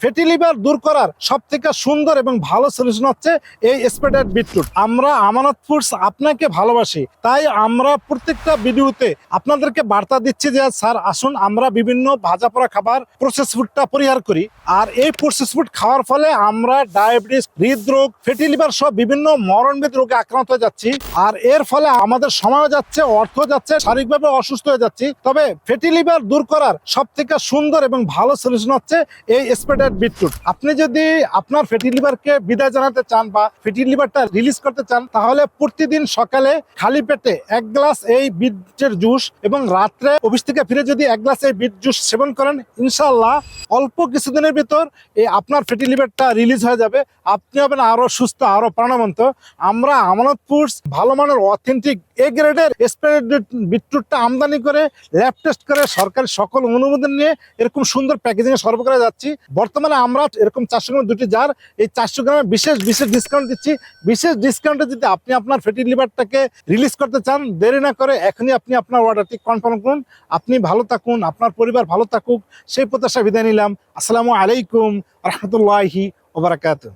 Fatty liver দূর করার সব থেকে সুন্দর এবং ভালো সলিউশন হচ্ছে এই স্পেটার বিটরুট আমরা আমানত ফুডস আপনাকে ভালোবাসি, তাই আমরা প্রত্যেকটা ভিডিওতে আপনাদেরকে বার্তা দিচ্ছি যে, স্যার, আসুন, আমরা বিভিন্ন ভাজা পোড়া খাবার প্রসেস ফুডটা পরিহার করি। আর এই প্রসেস ফুড খাওয়ার ফলে আমরা ডায়াবেটিস হৃদরোগ ফ্যাটি লিভার সহ বিভিন্ন মরণবিদ রোগে আক্রান্ত হয়ে যাচ্ছি। আর এর ফলে আমাদের সময় যাচ্ছে অর্থ যাচ্ছে শারীরিকভাবে অসুস্থ হয়ে যাচ্ছি। তবে ফ্যাটি লিভার দূর করার সব থেকে সুন্দর এবং ভালো সলিউশন হচ্ছে এই স্পেটার বিটরুট আপনি যদি আপনার ফ্যাটি লিভারকে বিদায় জানাতে চান বা ফ্যাটি লিভারটা রিলিজ করতে চান, তাহলে প্রতিদিন সকালে খালি পেটে এক গ্লাস এই বিটের জুস এবং রাত্রে অফিস থেকে ফিরে যদি এক গ্লাস এই বিট জুস সেবন করেন ইনশাল্লাহ অল্প কিছুদিনের ভিতর এই আপনার ফ্যাটি লিভারটা রিলিজ হয়ে যাবে। আপনি হবেন আরও সুস্থ, আরও প্রাণবন্ত। আমরা আমানত ফুডস ভালো মানের অথেন্টিক এ গ্রেডের স্প্রেড বিটরুটটা আমদানি করে ল্যাব টেস্ট করে সরকারি সকল অনুমোদন নিয়ে এরকম সুন্দর প্যাকেজিং এ সরবরাহ যাচ্ছি। বর্তমানে আমরা এরকম চারশো গ্রাম দুটি জার এই চারশো গ্রামে বিশেষ বিশেষ ডিসকাউন্ট দিচ্ছি। বিশেষ ডিসকাউন্টে যদি আপনি আপনার ফ্যাটি লিভারটাকে রিলিজ করতে চান, দেরি না করে এখনই আপনি আপনার অর্ডারটি কনফার্ম করুন। আপনি ভালো থাকুন, আপনার পরিবার ভালো থাকুক। সেই প্রত্যাশা বিদায় নিলাম। আসসালামু আলাইকুম, রহমতুল্লাহি ওবরাকাতুহ